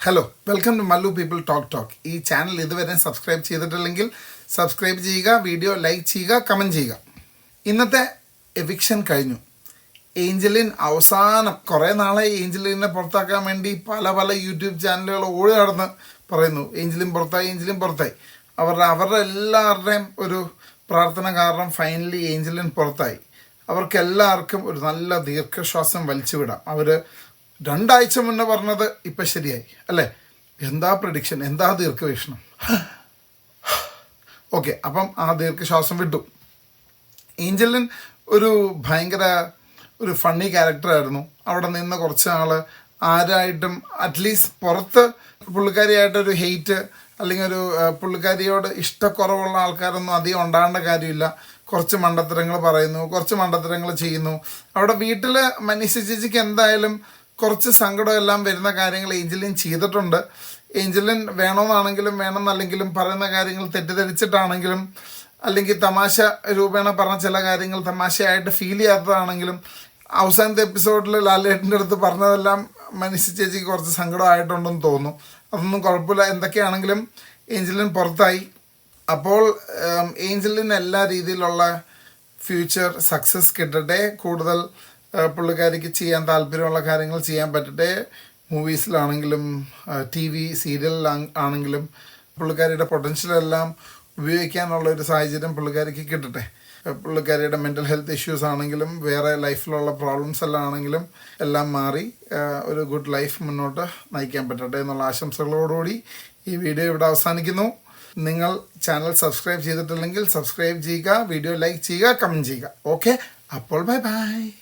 Hello welcome to Mallu people talk talk ഈ channel ഇതുവരെ subscribe ചെയ്തിട്ടില്ലെങ്കിൽ സബ്സ്ക്രൈബ് ചെയ്യുക വീഡിയോ ലൈക്ക് ചെയ്യുക കമന്റ് ചെയ്യുക. ഇന്നത്തെ എവിക്ഷൻ കഴിഞ്ഞു. ഏഞ്ചലിൻ അവസാനം കുറേ നാളെ ഏഞ്ചലിനെ പുറത്താക്കാൻ വേണ്ടി പല പല യൂട്യൂബ് ചാനലുകൾ ഓടി നടന്ന് പറയുന്നു. ഏഞ്ചലിൻ പുറത്തായി ഏഞ്ചലിൻ പുറത്തായി. അവരുടെ അവരുടെ എല്ലാവരുടെയും ഒരു പ്രാർത്ഥന കാരണം ഫൈനലി ഏഞ്ചലിൻ പുറത്തായി. അവർക്കെല്ലാവർക്കും ഒരു നല്ല ദീർഘശ്വാസം വലിച്ചുവിടാം. അവർ രണ്ടാഴ്ച മുന്നേ പറഞ്ഞത് ഇപ്പം ശരിയായി അല്ലേ? എന്താ പ്രഡിക്ഷൻ എന്താ ദീർഘവീക്ഷണം? ഓക്കെ അപ്പം ആ ദീർഘശ്വാസം വിട്ടു. ഏഞ്ചലിൻ ഒരു ഭയങ്കര ഒരു ഫണ്ണി ക്യാരക്ടറായിരുന്നു അവിടെ നിന്ന് കുറച്ച് നാൾ ആരായിട്ടും അറ്റ്ലീസ്റ്റ് പുറത്ത് പുള്ളിക്കാരിയായിട്ടൊരു ഹെയ്റ്റ് അല്ലെങ്കിൽ ഒരു പുള്ളിക്കാരിയോട് ഇഷ്ടക്കുറവുള്ള ആൾക്കാരൊന്നും അധികം ഉണ്ടാകേണ്ട കാര്യമില്ല. കുറച്ച് മണ്ടത്തരങ്ങൾ പറയുന്നു കുറച്ച് മണ്ടത്തരങ്ങൾ ചെയ്യുന്നു. അവിടെ വീട്ടിൽ മനീഷ ചേച്ചിക്ക് എന്തായാലും കുറച്ച് സങ്കടം എല്ലാം വരുന്ന കാര്യങ്ങൾ ഏഞ്ചലിൻ ചെയ്തിട്ടുണ്ട്. ഏഞ്ചലിൻ വേണമെന്നാണെങ്കിലും വേണമെന്നല്ലെങ്കിലും പറയുന്ന കാര്യങ്ങൾ തെറ്റിദ്ധരിച്ചിട്ടാണെങ്കിലും അല്ലെങ്കിൽ തമാശ രൂപേണ പറഞ്ഞ ചില കാര്യങ്ങൾ തമാശയായിട്ട് ഫീൽ ചെയ്യാത്തതാണെങ്കിലും അവസാനത്തെ എപ്പിസോഡിൽ ലാലേട്ടന്റെ അടുത്ത് പറഞ്ഞതെല്ലാം മനസ്സി ചേച്ചിക്ക് കുറച്ച് സങ്കടമായിട്ടുണ്ടെന്ന് തോന്നുന്നു. അതൊന്നും കുഴപ്പമില്ല. എന്തൊക്കെയാണെങ്കിലും ഏഞ്ചലിൻ പുറത്തായി. അപ്പോൾ ഏഞ്ചലിന് എല്ലാ രീതിയിലുള്ള ഫ്യൂച്ചർ സക്സസ് കിട്ടട്ടെ. കൂടുതൽ പുള്ളിക്കാരിക്ക് ചെയ്യാൻ താല്പര്യമുള്ള കാര്യങ്ങൾ ചെയ്യാൻ പറ്റട്ടെ. മൂവീസിലാണെങ്കിലും ടി വി സീരിയലിൽ ആണെങ്കിലും പുള്ളിക്കാരിയുടെ പൊട്ടൻഷ്യലെല്ലാം ഉപയോഗിക്കാനുള്ള ഒരു സാഹചര്യം പുള്ളിക്കാരിക്ക് കിട്ടട്ടെ. പുള്ളിക്കാരിയുടെ മെന്റൽ ഹെൽത്ത് ഇഷ്യൂസ് ആണെങ്കിലും വേറെ ലൈഫിലുള്ള പ്രോബ്ലംസ് എല്ലാം ആണെങ്കിലും എല്ലാം മാറി ഒരു ഗുഡ് ലൈഫ് മുന്നോട്ട് നയിക്കാൻ പറ്റട്ടെ എന്നുള്ള ആശംസകളോടുകൂടി ഈ വീഡിയോ ഇവിടെ അവസാനിക്കുന്നു. നിങ്ങൾ ചാനൽ സബ്സ്ക്രൈബ് ചെയ്തിട്ടില്ലെങ്കിൽ സബ്സ്ക്രൈബ് ചെയ്യുക വീഡിയോ ലൈക്ക് ചെയ്യുക കമന്റ് ചെയ്യുക. ഓക്കെ അപ്പോൾ ബൈ ബൈ